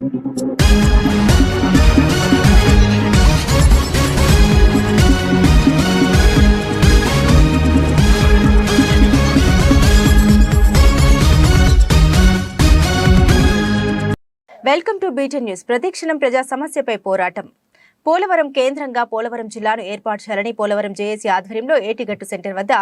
Welcome to beaten news. ప్రతిక్షణం ప్రజా సమస్యపై పోరాటం. పోలవరం కేంద్రంగా పోలవరం జిల్లాను ఏర్పాటు చేయాలని పోలవరం జేఏసీ ఆధ్వర్యంలో ఏటిగట్టు సెంటర్ వద్ద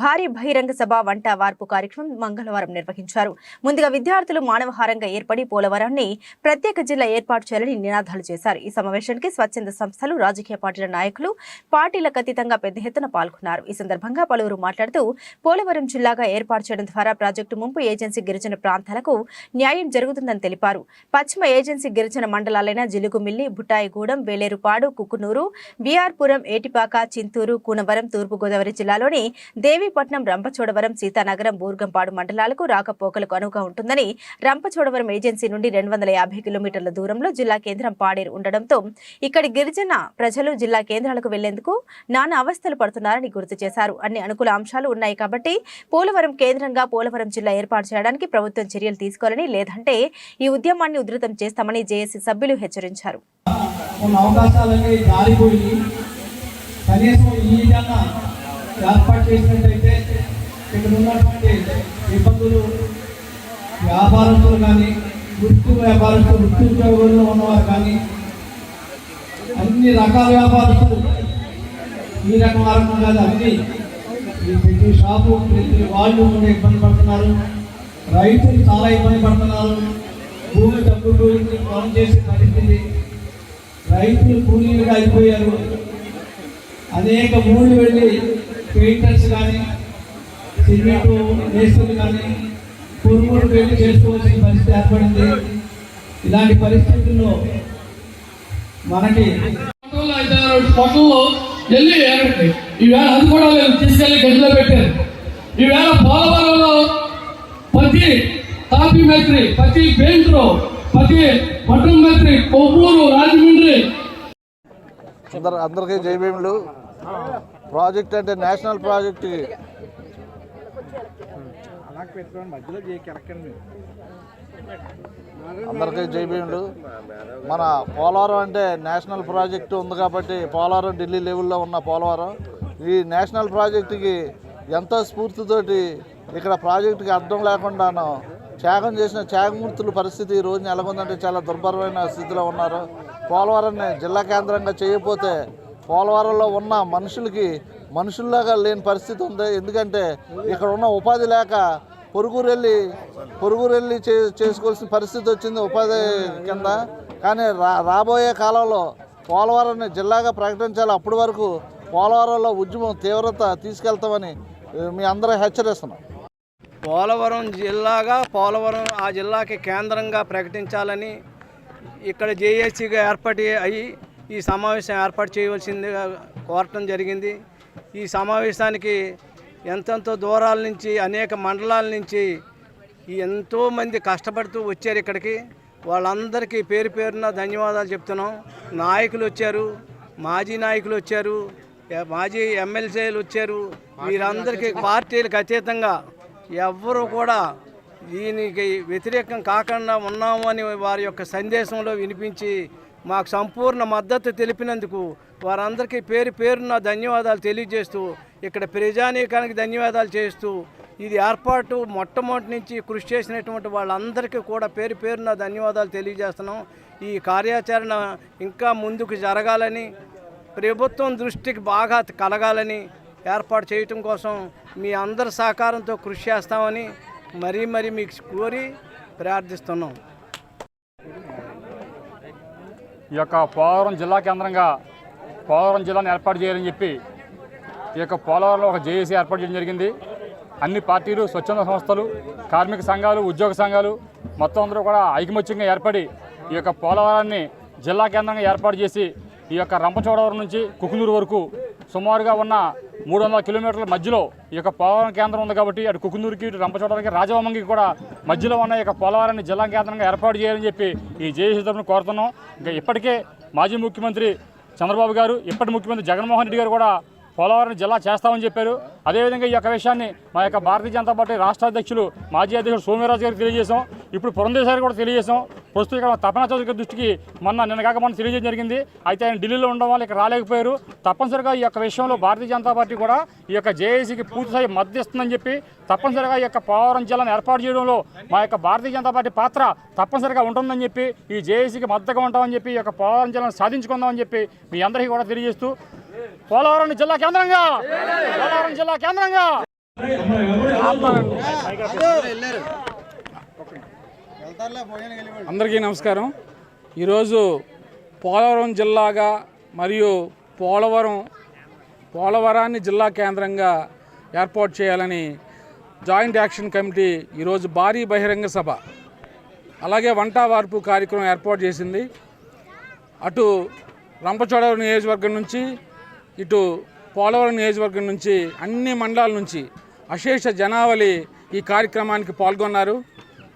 భారీ బహిరంగ సభ వంట వార్పు కార్యక్రమం మంగళవారం నిర్వహించారు. ముందుగా విద్యార్థులు మానవహారంగా ఏర్పడి పోలవరాన్ని ప్రత్యేక జిల్లా ఏర్పాటు చేయాలని నినాదాలు చేశారు. ఈ సమావేశానికి స్వచ్ఛంద సంస్థలు రాజకీయ పార్టీల నాయకులు పార్టీలకు అతీతంగా పెద్ద ఎత్తున పాల్గొన్నారు. ఈ సందర్భంగా పలువురు మాట్లాడుతూ పోలవరం జిల్లాగా ఏర్పాటు చేయడం ద్వారా ప్రాజెక్టు ముంపు ఏజెన్సీ గిరిజన ప్రాంతాలకు న్యాయం జరుగుతుందని తెలిపారు. పశ్చిమ ఏజెన్సీ గిరిజన మండలాలైన జిలుగుమిల్లి బుట్టాయిగూడెం పాడు కుకునూరు బీఆర్పురం ఏటిపాక చింతూరు కూనవరం తూర్పుగోదావరి జిల్లాలోని దేవీపట్నం రంపచోడవరం సీతానగరం బూర్గంపాడు మండలాలకు రాకపోకలకు అనువుగా ఉంటుందని రంపచోడవరం ఏజెన్సీ నుండి రెండు వందల యాభై కిలోమీటర్ల దూరంలో జిల్లా కేంద్రం పాడేరు ఉండడంతో ఇక్కడి గిరిజన ప్రజలు జిల్లా కేంద్రాలకు వెళ్ళేందుకు నానా అవస్థలు పడుతున్నారని గుర్తు చేశారు. అన్ని అనుకూల అంశాలు ఉన్నాయి కాబట్టి పోలవరం కేంద్రంగా పోలవరం జిల్లా ఏర్పాటు చేయడానికి ప్రభుత్వం చర్యలు తీసుకోవాలని లేదంటే ఈ ఉద్యమాన్ని ఉధృతం చేస్తామని జేఏసీ సభ్యులు హెచ్చరించారు. కొన్ని అవకాశాలన్నీ జారిపోయి కనీసం ఈ విధంగా ఏర్పాటు చేసినట్టయితే ఇక్కడ ఉన్నటువంటి ఇబ్బందులు వ్యాపారస్తులు కానీ వృత్తి వ్యాపారస్తులు వృత్తి ఉద్యోగుల్లో ఉన్నవారు కానీ అన్ని రకాల వ్యాపారస్తులు ఈ రకం ఆరంభం కాదు అన్ని ఈ ప్రతి షాపు ప్రతి వాళ్ళు ఉండే ఇబ్బంది పడుతున్నారు. రైతులు చాలా ఇబ్బంది పడుతున్నారు. భూమి తగ్గుతూ పని చేసే పరిస్థితి రైతులు కూలీలుగా అయిపోయారు. అనేక ఊళ్ళు వెళ్ళి పెయింటర్స్ కానీ సిమెంట్ మేస్తులు కానీ కొనుగోలు వెళ్ళి చేసుకోవాల్సిన పరిస్థితి ఏర్పడింది. ఇలాంటి పరిస్థితుల్లో మనకి పట్టణంలో వెళ్ళి ఈవేళ అది కూడా లేదు తీసుకెళ్ళి గదిలో పెట్టారు. ఈవేళ పోలవరంలో ప్రతి తాపీ మేత్రి ప్రతి పెయింటరు ప్రతి పట్టణ కొవ్వూరు రాజమండ్రి. అందరు అందరికీ జైభీములు ప్రాజెక్ట్ అంటే నేషనల్ ప్రాజెక్ట్ అందరికీ జైభీములు మన పోలవరం అంటే నేషనల్ ప్రాజెక్టు ఉంది కాబట్టి పోలవరం ఢిల్లీ లెవెల్లో ఉన్న పోలవరం. ఈ నేషనల్ ప్రాజెక్టుకి ఎంతో స్ఫూర్తితోటి ఇక్కడ ప్రాజెక్టుకి అర్థం లేకుండాను త్యాగం చేసిన త్యాగమూర్తుల పరిస్థితి ఈ రోజున ఎలాగుందంటే చాలా దుర్భరమైన స్థితిలో ఉన్నారు. పోలవరాన్ని జిల్లా కేంద్రంగా చేయకపోతే పోలవరంలో ఉన్న మనుషులకి మనుషుల్లాగా లేని పరిస్థితి ఉంది. ఎందుకంటే ఇక్కడ ఉన్న ఉపాధి లేక పొరుగురు వెళ్ళి చే చేసుకోవాల్సిన పరిస్థితి వచ్చింది ఉపాధి కింద. కానీ రా రాబోయే కాలంలో పోలవరాన్ని జిల్లాగా ప్రకటించాలి. అప్పటి వరకు పోలవరంలో ఉద్యమం తీవ్రత తీసుకెళ్తామని మీ అందరూ హెచ్చరిస్తున్నాం పోలవరం జిల్లాగా పోలవరం ఆ జిల్లాకి కేంద్రంగా ప్రకటించాలని ఇక్కడ జేఏసీగా ఏర్పాటు అయ్యి ఈ సమావేశం ఏర్పాటు చేయవలసిందిగా కోరటం జరిగింది. ఈ సమావేశానికి ఎంతెంతో దూరాల నుంచి అనేక మండలాల నుంచి ఎంతోమంది కష్టపడుతూ వచ్చారు ఇక్కడికి. వాళ్ళందరికీ పేరు పేరున ధన్యవాదాలు చెప్తున్నాం. నాయకులు వచ్చారు మాజీ నాయకులు వచ్చారు మాజీ ఎమ్మెల్సీలు వచ్చారు. వీరందరికీ పార్టీలకు అతీతంగా ఎవ్వరూ కూడా దీనికి వ్యతిరేకం కాకుండా ఉన్నాము అని వారి యొక్క సందేశంలో వినిపించి మాకు సంపూర్ణ మద్దతు తెలిపినందుకు వారందరికీ పేరు పేరున ధన్యవాదాలు తెలియజేస్తూ ఇక్కడ ప్రజానీకానికి ధన్యవాదాలు చేస్తూ ఇది ఏర్పాటు మొట్టమొదటి నుంచి కృషి చేసినటువంటి వాళ్ళందరికీ కూడా పేరు పేరున ధన్యవాదాలు తెలియజేస్తున్నాం. ఈ కార్యాచరణ ఇంకా ముందుకు జరగాలని ప్రభుత్వం దృష్టికి బాగా కలగాలని ఏర్పాటు చేయటం కోసం మీ అందరి సహకారంతో కృషి చేస్తామని మరీ మరీ మీకు కోరి ప్రార్థిస్తున్నాం. ఈ యొక్క పోలవరం జిల్లా కేంద్రంగా పోలవరం జిల్లాను ఏర్పాటు చేయాలని చెప్పి ఈ యొక్క పోలవరంలో ఒక జేఏసీ ఏర్పాటు చేయడం జరిగింది. అన్ని పార్టీలు స్వచ్ఛంద సంస్థలు కార్మిక సంఘాలు ఉద్యోగ సంఘాలు మొత్తం అందరూ కూడా ఐకమత్యంగా ఏర్పడి ఈ యొక్క పోలవరాన్ని జిల్లా కేంద్రంగా ఏర్పాటు చేసి ఈ యొక్క రంపచోడవరం నుంచి కుకునూరు వరకు సుమారుగా ఉన్న మూడు వందల కిలోమీటర్ల మధ్యలో ఈ యొక్క పోలవరం కేంద్రం ఉంది కాబట్టి అటు కుకుందూరుకి ఇటు రంపచోటానికి రాజవమంగికి కూడా మధ్యలో ఉన్న ఈ యొక్క పోలవరాన్ని జిల్లా కేంద్రంగా ఏర్పాటు చేయాలని చెప్పి ఈ జేఏసీ తరఫున కోరుతున్నాం. ఇంకా ఇప్పటికే మాజీ ముఖ్యమంత్రి చంద్రబాబు గారు ఇప్పటి ముఖ్యమంత్రి జగన్మోహన్ రెడ్డి గారు కూడా పోలవరం జిల్లా చేస్తామని చెప్పారు. అదేవిధంగా ఈ యొక్క విషయాన్ని మా యొక్క భారతీయ జనతా పార్టీ రాష్ట్ర అధ్యక్షులు మాజీ అధ్యక్షుడు సోమ్యరాజు గారికి తెలియజేశాం. ఇప్పుడు పురంధేశ్వరి కూడా తెలియజేశాం. ప్రస్తుతం ఇక్కడ తపన చౌదరి దృష్టికి మొన్న నిన్న కాక మొన్న తెలియజేయడం జరిగింది. అయితే ఆయన ఢిల్లీలో ఉండడం వల్ల ఇక్కడ రాలేకపోయారు. తప్పనిసరిగా ఈ యొక్క విషయంలో భారతీయ జనతా పార్టీ కూడా ఈ యొక్క జేఏసీకి పూర్తిస్థాయి మద్దతిస్తుందని చెప్పి తప్పనిసరిగా ఈ యొక్క పోలవరం జిల్లాను ఏర్పాటు చేయడంలో మా యొక్క భారతీయ జనతా పార్టీ పాత్ర తప్పనిసరిగా ఉంటుందని చెప్పి ఈ జేఏసీకి మద్దతుగా ఉంటామని చెప్పి ఈ యొక్క పోలవరం జిల్లాను సాధించుకుందామని చెప్పి మీ అందరికీ కూడా తెలియజేస్తూ పోలవరం జిల్లా కేంద్రంగా! పోలవరం జిల్లా కేంద్రంగా! అందరికీ నమస్కారం. ఈరోజు పోలవరం జిల్లాగా మరియు పోలవరం పోలవరాన్ని జిల్లా కేంద్రంగా ఏర్పాటు చేయాలని జాయింట్ యాక్షన్ కమిటీ ఈరోజు భారీ బహిరంగ సభ అలాగే వంట వార్పు కార్యక్రమం ఏర్పాటు చేసింది. అటు రంపచోడవరం నియోజకవర్గం నుంచి ఇటు పోలవరం నియోజకవర్గం నుంచి అన్ని మండలాల నుంచి అశేష జనావళి ఈ కార్యక్రమానికి పాల్గొన్నారు.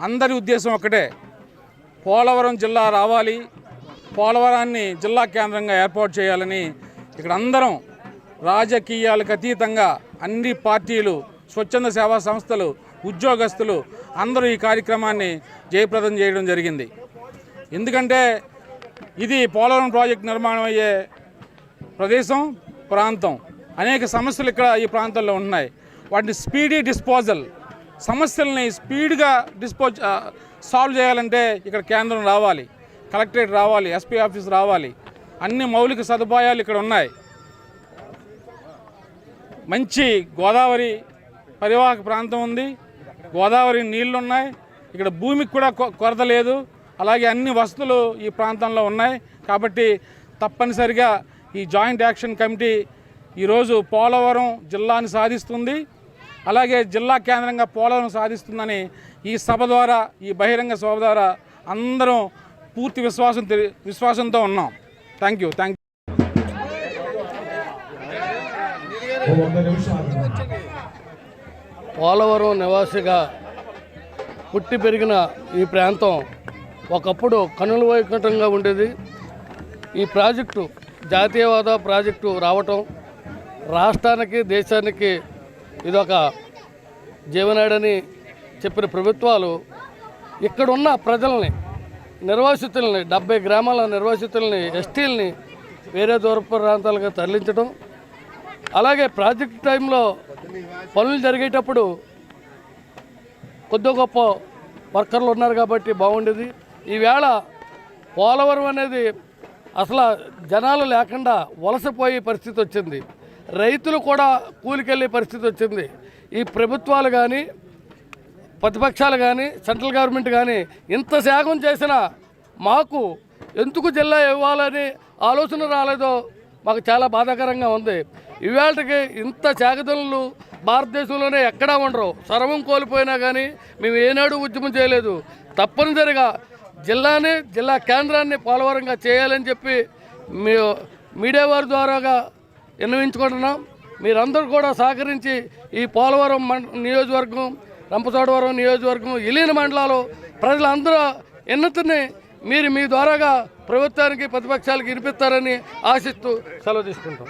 అందరి ఉద్దేశం ఒకటే పోలవరం జిల్లా రావాలి పోలవరాన్ని జిల్లా కేంద్రంగా ఏర్పాటు చేయాలని ఇక్కడ అందరం రాజకీయాలకు అతీతంగా అన్ని పార్టీలు స్వచ్ఛంద సేవా సంస్థలు ఉద్యోగస్తులు అందరూ ఈ కార్యక్రమాన్ని జయప్రదం చేయడం జరిగింది. ఎందుకంటే ఇది పోలవరం ప్రాజెక్టు నిర్మాణం అయ్యే ప్రదేశం. ప్రాంతం. అనేక సమస్యలు ఇక్కడ ఈ ప్రాంతంలో ఉన్నాయి వాటిని స్పీడీ డిస్పోజల్ సమస్యల్ని స్పీడ్గా డిస్పోజ్ సాల్వ్ చేయాలంటే ఇక్కడ కేంద్రం రావాలి. కలెక్టరేట్ రావాలి ఎస్పీ ఆఫీస్ రావాలి. అన్ని మౌలిక సదుపాయాలు ఇక్కడ ఉన్నాయి. మంచి గోదావరి పరివాహక ప్రాంతం ఉంది. గోదావరి నీళ్ళు ఉన్నాయి. ఇక్కడ భూమికి కూడా కొ- కొరత లేదు. అలాగే అన్ని వసతులు ఈ ప్రాంతంలో ఉన్నాయి. కాబట్టి తప్పనిసరిగా ఈ జాయింట్ యాక్షన్ కమిటీ ఈరోజు పోలవరం జిల్లాని సాధిస్తుంది. అలాగే జిల్లా కేంద్రంగా పోలవరం సాధిస్తుందని ఈ సభ ద్వారా ఈ బహిరంగ సభ ద్వారా అందరం పూర్తి విశ్వాసం విశ్వాసంతో ఉన్నాం. థ్యాంక్ యూ థ్యాంక్ పోలవరం నివాసిగా పుట్టి పెరిగిన ఈ ప్రాంతం ఒకప్పుడు కనుల వైకుంఠంగా ఉండేది. ఈ ప్రాజెక్టు జాతీయవాద ప్రాజెక్టు రావటం రాష్ట్రానికి దేశానికి ఇదొక జీవనాడని చెప్పిన ప్రభుత్వాలు ఇక్కడున్న ప్రజల్ని నిర్వాసితుల్ని డెబ్బై గ్రామాల నిర్వాసితుల్ని ఎస్టీల్ని వేరే దూర ప్రాంతాలకు తరలించడం అలాగే ప్రాజెక్ట్ టైంలో పనులు జరిగేటప్పుడు కొద్ది గొప్ప వర్కర్లు ఉన్నారు కాబట్టి బాగుండేది. ఈవేళ పోలవరం అనేది అసలు జనాలు లేకుండా వలసపోయే పరిస్థితి వచ్చింది. రైతులు కూడా కూలికెళ్ళే పరిస్థితి వచ్చింది. ఈ ప్రభుత్వాలు కానీ ప్రతిపక్షాలు కానీ సెంట్రల్ గవర్నమెంట్ కానీ ఇంత శాగం చేసినా మాకు ఎందుకు జిల్లా ఇవ్వాలని ఆలోచన రాలేదో మాకు చాలా బాధాకరంగా ఉంది. ఇవాళకి ఇంత త్యాగదనులు భారతదేశంలోనే ఎక్కడా ఉండరు. సర్వం కోల్పోయినా కానీ మేము ఏనాడు ఉద్యమం చేయలేదు. తప్పనిసరిగా జిల్లాని జిల్లా కేంద్రాన్ని పోలవరంగా చేయాలని చెప్పి మీ మీడియా వారి ద్వారాగా విన్నవించుకుంటున్నాం. మీరందరూ కూడా సహకరించి ఈ పోలవరం నియోజకవర్గం రంపచోడవరం నియోజకవర్గం ఇలీన మండలాలు ప్రజలందరూ ఎన్నతని మీరు మీ ద్వారాగా ప్రభుత్వానికి ప్రతిపక్షాలకు వినిపిస్తారని ఆశిస్తూ సెలవు తీసుకుంటాం.